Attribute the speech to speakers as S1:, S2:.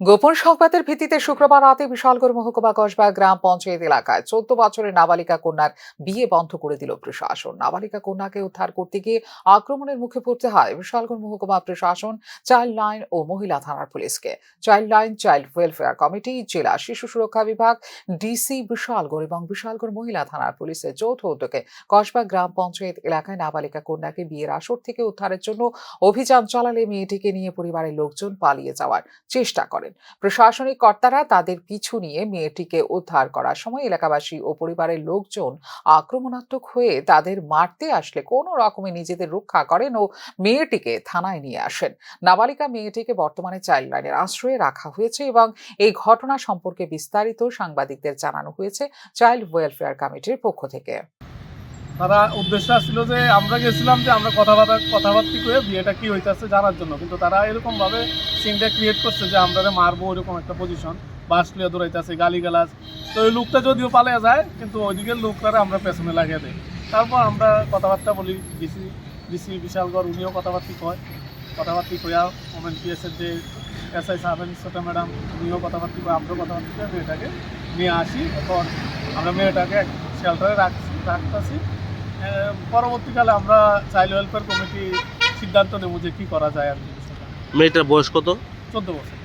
S1: গোপন সংবাদের ভিত্তিতে শুক্রবার রাতে বিশালগড় মহকুমা কসবা গ্রাম পঞ্চায়েত এলাকায় চোদ্দ বছরের নাবালিকা কন্যার বিয়ে বন্ধ করে দিল প্রশাসন। নাবালিকা কন্যাকে উদ্ধার করতে গিয়ে আক্রমণের মুখে পড়তে হয় বিশালগড় মহকুমা প্রশাসন, চাইল্ড লাইন ও মহিলা থানার পুলিশকে। Child line, child welfare committee, জেলা শিশু সুরক্ষা বিভাগ, ডিসি বিশালগড় এবং বিশালগড় মহিলা থানার পুলিশের যৌথ উদ্যোগে কসবা গ্রাম পঞ্চায়েত এলাকায় নাবালিকা কন্যাকে বিয়ের আসর থেকে উদ্ধারের জন্য অভিযান চালালে মেয়েটিকে নিয়ে পরিবারের লোকজন পালিয়ে যাওয়ার চেষ্টা করেন। প্রশাসনিক কর্তারা তাদের পিছু নিয়ে মেয়েটিকে উদ্ধার করার সময় এলাকাবাসী ও পরিবারের লোকজন আক্রমণাত্মক হয়ে তাদের মারতে আসলে কোনো রকমে নিজেদের রক্ষা করেন ও মেয়েটিকে থানায় নিয়ে আসেন। নাবালিকা মেয়েটিকে বর্তমানে চাইল্ড লাইনের আশ্রয়ে রাখা হয়েছে এবং এই ঘটনা সম্পর্কে বিস্তারিত সাংবাদিকদের জানানো হয়েছে চাইল্ড ওয়েলফেয়ার কমিটির পক্ষ থেকে।
S2: তারা উদ্দেশ্য ছিল যে আমরা গেছিলাম যে আমরা কথাবার্তা কথাবার্তি করে বিয়েটা কি হইতেছে জানার জন্য। কিন্তু তারা এরকমভাবে সিনটা ক্রিয়েট করছে যে আমরা মারবো এরকম একটা পজিশন বাস লিয়ে দৌড়াইতেছে গালি গালাজ তো ওই লোকটা যদিও পালিয়ে যায়, কিন্তু ওইদিকের লোকটারা আমরা পেছনে লাগিয়ে দিই। তারপর আমরা কথাবার্তা বলি ডিসি ডিসি বিশালগড়, উনিও কথাবার্তি কয়। কথাবার্তি কয়া ওমেন পিএসের যে এস আই সাহেব ছোটো ম্যাডাম, উনিও কথাবার্তি কয়, আমরাও কথাবার্তি করে, মেয়েটাকে নিয়ে আসি। এখন আমরা মেয়েটাকে শেল্টারে রাখছি, রাখতেছি। পরবর্তীকালে আমরা চাইল্ড ওয়েলফেয়ার কমিটি সিদ্ধান্ত নেব যে কী করা যায় আর কি।
S3: মেয়েটার বয়স কত?
S2: চোদ্দ বছর।